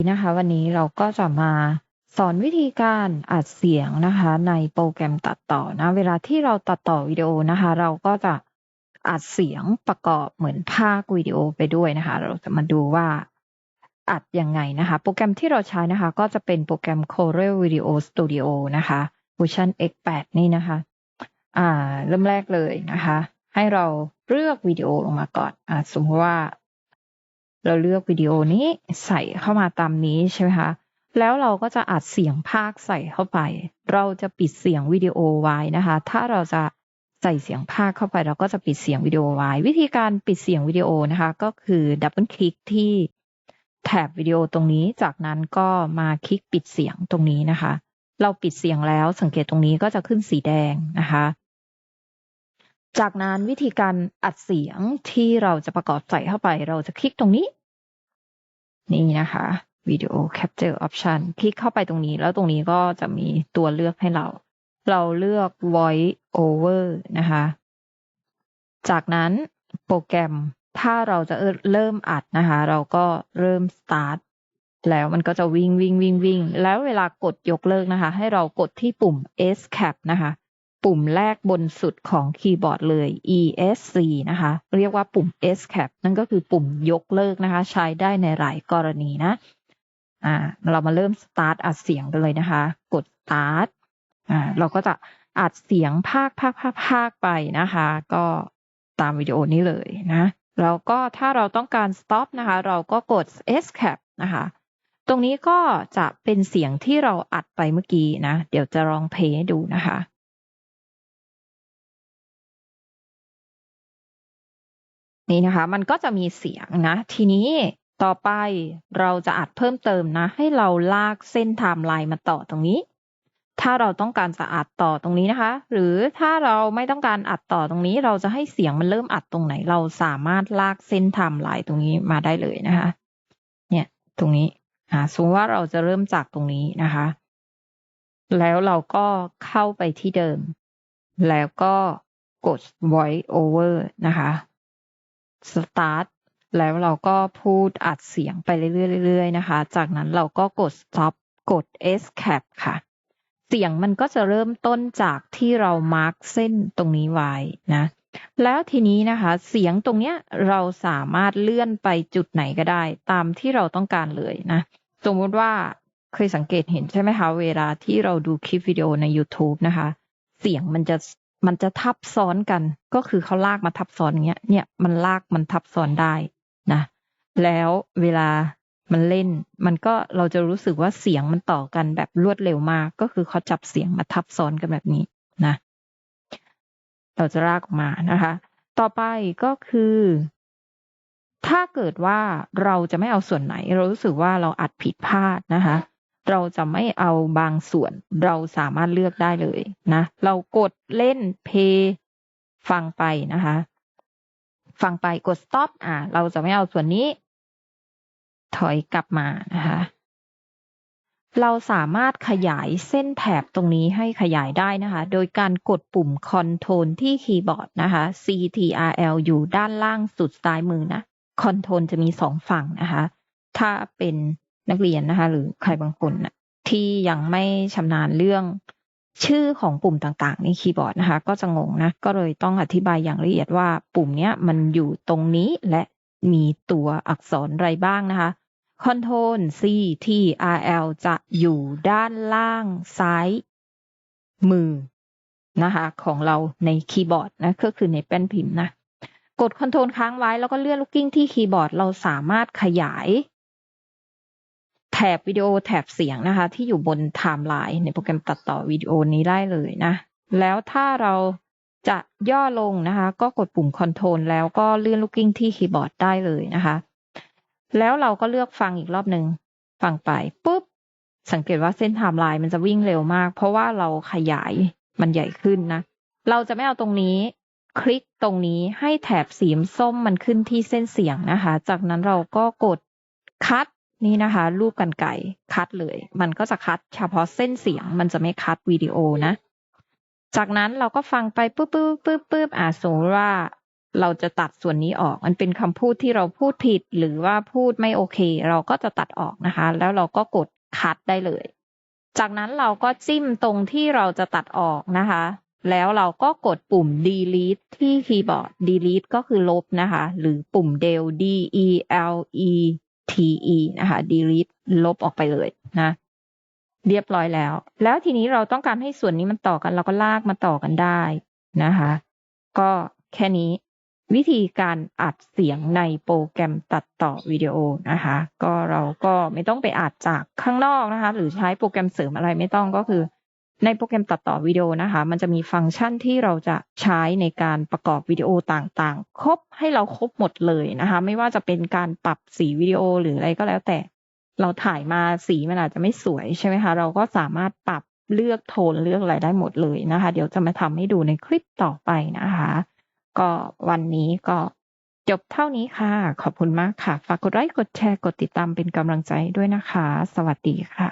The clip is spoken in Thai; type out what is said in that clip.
นะคะ วันนี้เราก็จะมาสอนวิธีการอัดเสียงนะคะ ในโปรแกรมตัดต่อนะ เวลาที่เราตัดต่อวิดีโอนะคะ เราก็จะอัดเสียงประกอบเหมือนภาควิดีโอไปด้วยนะคะ เราจะมาดูว่าอัดยังไงนะคะ โปรแกรมที่เราใช้นะคะ ก็จะเป็นโปรแกรม Corel Video Studio นะคะเวอร์ชัน X8 นี่นะคะ อ่า เริ่มแรกเลยนะคะ ให้เราเลือกวิดีโอลงมาก่อนอ่าสมมติว่า เราเลือกวิดีโอนี้ใส่เข้ามาตามนี้ใช่ไหมคะแล้วเราก็จะอัดเสียงภาคใส่เข้าไป เราจะปิดเสียงวิดีโอไว้นะคะ ถ้าเราจะใส่เสียงภาคเข้าไป เราก็จะปิดเสียงวิดีโอไว้ วิธีการปิดเสียงวิดีโอนะคะ ก็คือดับเบิลคลิกที่แถบวิดีโอตรงนี้ จากนั้นก็มาคลิกปิดเสียงตรงนี้นะคะ เราปิดเสียงแล้วสังเกตตรงนี้ก็จะขึ้นสีแดงนะคะ จากนั้นวิธีการอัดเสียงที่เราจะประกอบใส่เข้าไป เราจะคลิกตรงนี้ นี่นะคะวิดีโอ Capture Option คลิกเข้าไปตรงนี้ แล้วตรงนี้ก็จะมีตัวเลือกให้เรา เราเลือก Voice Over นะคะ จากนั้นโปรแกรมถ้าเราจะเริ่มอัดนะคะ เราก็เริ่ม start แล้วมันก็จะวิ่งวิ่งวิ่งวิ่ง แล้วเวลากดยกเลิกนะคะ ให้เรากดที่ปุ่ม Escape นะคะ ปุ่มแรกบนสุดของคีย์บอร์ดเลย ESC นะคะ เรียกว่าปุ่ม Escape นั่นก็คือปุ่มยกเลิกนะคะ ใช้ได้ในหลายกรณีนะ อ่า เรามาเริ่ม start อัดเสียงกันเลยนะคะ กด start อ่า เราก็จะอัดเสียงภาคภาคภาคภาคไปนะคะ ก็ตามวิดีโอนี้เลยนะ แล้วก็ถ้าเราต้องการ stop นะคะ เราก็กด escape นะคะ ตรงนี้ก็จะเป็นเสียงที่เราอัดไปเมื่อกี้นะ เดี๋ยวจะลองเพลย์ให้ดูนะคะ นี่นะคะ มันก็จะมีเสียงนะ ทีนี้ต่อไปเราจะอัดเพิ่มเติมนะ ให้เราลากเส้นไทม์ไลน์มาต่อตรงนี้ ถ้าเราต้องการจะอัดต่อตรงนี้นะคะ หรือถ้าเราไม่ต้องการอัดต่อตรงนี้ เราจะให้เสียงมันเริ่มอัดตรงไหน เราสามารถลากเส้นไทม์ไลน์ตรงนี้มาได้เลยนะคะ เนี่ย ตรงนี้อ่าสมมติว่าเราจะเริ่มจากตรงนี้นะคะ แล้วเราก็เข้าไปที่เดิม แล้วก็กด voice over นะคะ start แล้วเราก็พูดอัดเสียงไปเรื่อยๆนะคะ จากนั้นเราก็กด stop กด escape ค่ะ เสียงมันก็จะเริ่มต้นจากที่เรามาร์กเส้นตรงนี้ไว้นะ แล้วทีนี้นะคะ เสียงตรงเนี้ยเราสามารถเลื่อนไปจุดไหนก็ได้ ตามที่เราต้องการเลยนะ สมมติว่าเคยสังเกตเห็นใช่ไหมคะ เวลาที่เราดูคลิปวิดีโอใน YouTube นะคะ เสียงมันจะ มันจะทับซ้อนกัน ก็คือเขาลากมาทับซ้อนอย่างเงี้ย เนี่ยมันลากมันทับซ้อนได้นะ แล้วเวลามันเล่น มันก็เราจะรู้สึกว่าเสียงมันต่อกันแบบรวดเร็วมาก ก็คือเขาจับเสียงมาทับซ้อนกันแบบนี้นะ เราจะลากออกมานะคะ ต่อไปก็คือ ถ้าเกิดว่าเราจะไม่เอาส่วนไหน เรารู้สึกว่าเราอัดผิดพลาดนะคะ เราจะไม่เอาบางส่วน เราสามารถเลือกได้เลยนะ เรากดเล่นเพย์ฟังไปนะคะ ฟังไปกด stop อ่าเราจะไม่เอาส่วนนี้ ถอยกลับมานะคะ เราสามารถขยายเส้นแถบตรงนี้ให้ขยายได้นะคะ โดยการกดปุ่ม Control ที่คีย์บอร์ดนะคะ CTRL อยู่ด้านล่างสุดซ้ายมือนะ Control จะมีสองฝั่งนะคะ ถ้าเป็น นักเรียนนะคะ หรือใครบางคนนะที่ยังไม่ชำนาญเรื่องชื่อของปุ่มต่างๆในคีย์บอร์ดนะคะ ก็จะงงนะ ก็เลยต้องอธิบายอย่างละเอียดว่าปุ่มเนี้ยมันอยู่ตรงนี้และมีตัวอักษรอะไรบ้างนะคะ Ctrl C T R L จะอยู่ด้านล่างซ้ายมือนะคะของเราในคีย์บอร์ดนะก็คือในแป้นพิมพ์นะ กด Ctrl ค้างไว้แล้วก็เลื่อนลูกกิ้งที่คีย์บอร์ดเราสามารถขยาย แถบวิดีโอแถบเสียงนะคะ ที่อยู่บนไทม์ไลน์ในโปรแกรมตัดต่อวิดีโอนี้ได้เลยนะ แล้วถ้าเราจะย่อลงนะคะ ก็กดปุ่ม Ctrl แล้วก็เลื่อนลูกกิ้งที่คีย์บอร์ดได้เลยนะคะ แล้วเราก็เลือกฟังอีกรอบหนึ่งฟังไปปุ๊บ สังเกตว่าเส้นไทม์ไลน์มันจะวิ่งเร็วมาก เพราะว่าเราขยายมันใหญ่ขึ้นนะ เราจะไม่เอาตรงนี้ คลิกตรงนี้ให้แถบสีส้มมันขึ้นที่เส้นเสียงนะคะ จากนั้นเราก็กดคัด นี่นะคะ รูปกันไก่คัดเลย มันก็จะคัดเฉพาะเส้นเสียง มันจะไม่คัดวิดีโอนะ จากนั้นเราก็ฟังไปปุ๊บปุ๊บปุ๊บปุ๊บอ่าสมมติว่าเราจะตัดส่วนนี้ออก มันเป็นคำพูดที่เราพูดผิดหรือว่าพูดไม่โอเค เราก็จะตัดออกนะคะ แล้วเราก็กดคัดได้เลย จากนั้นเราก็จิ้มตรงที่เราจะตัดออกนะคะ แล้วเราก็กดปุ่ม delete ที่คีย์บอร์ด delete ก็คือลบนะคะ หรือปุ่ม del d e l e t e นะคะ delete ลบออกไปเลยนะ เรียบร้อยแล้ว แล้วทีนี้เราต้องการให้ส่วนนี้มันต่อกัน เราก็ลากมาต่อกันได้นะคะ ก็แค่นี้วิธีการอัดเสียงในโปรแกรมตัดต่อวิดีโอนะคะ ก็เราก็ไม่ต้องไปอัดจากข้างนอกนะคะ หรือใช้โปรแกรมเสริมอะไรไม่ต้องก็คือ ในโปรแกรมตัดต่อวิดีโอนะคะ มันจะมีฟังก์ชันที่เราจะใช้ในการประกอบวิดีโอต่างๆ ครบให้เราครบหมดเลยนะคะ ไม่ว่าจะเป็นการปรับสีวิดีโอหรืออะไรก็แล้วแต่ เราถ่ายมาสีมันอาจจะไม่สวยใช่ไหมคะ เราก็สามารถปรับเลือกโทนเลือกอะไรได้หมดเลยนะคะ เดี๋ยวจะมาทำให้ดูในคลิปต่อไปนะคะ ก็วันนี้ก็จบเท่านี้ค่ะ ขอบคุณมากค่ะ ฝากกดไลค์ กดแชร์ กดติดตามเป็นกำลังใจด้วยนะคะ สวัสดีค่ะ